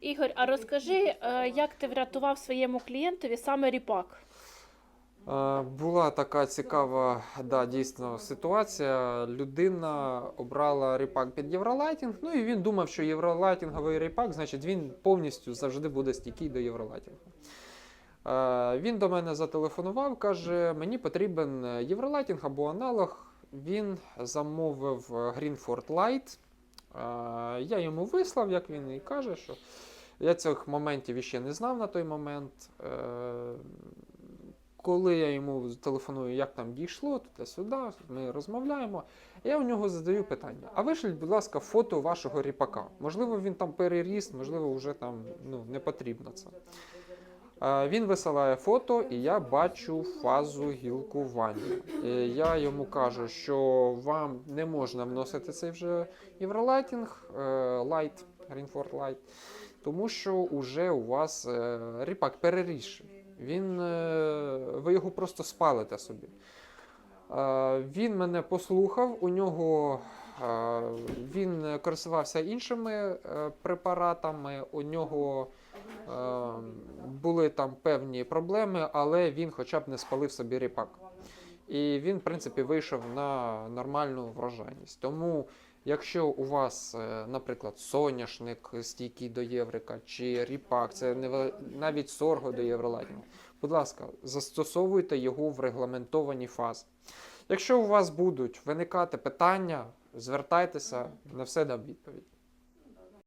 Ігор, а розкажи, е, як ти врятував своєму клієнтові саме ріпак? Е, Була така цікава, да, дійсно ситуація. Людина обрала ріпак під євролайтінг, ну і він думав, що євролайтінговий ріпак, значить він повністю завжди буде стійкий до євролайтінгу. Е, Він до мене зателефонував, каже: мені потрібен євролайтінг або аналог. Він замовив Greenford Light. Я йому вислав, як він і каже, що я цих моментів іще не знав на той момент. Е, Коли я йому телефоную, як там дійшло, туди-сюди, ми розмовляємо. Я у нього задаю питання: а вишліть, будь ласка, фото вашого ріпака. Можливо, він там переріс, можливо, вже там ну, не потрібно це. Він висилає фото, і я бачу фазу гілкування. Я йому кажу, що вам не можна вносити цей вже євролайтінг, е, Light, Greenford Light, тому що вже у вас е, ріпак перерісший. Він, е, ви його просто спалите собі. Він мене послухав, у нього він користувався іншими препаратами, у нього були там певні проблеми, але він хоча б не спалив собі ріпак. І він, в принципі, вийшов на нормальну врожайність. Тому, якщо у вас, е, наприклад, соняшник стійкий до єврика, чи ріпак, це неве- навіть сорго до євролайтінгу, будь ласка, застосовуйте його в регламентовані фази. Якщо у вас будуть виникати питання, звертайтеся, на все дам відповідь.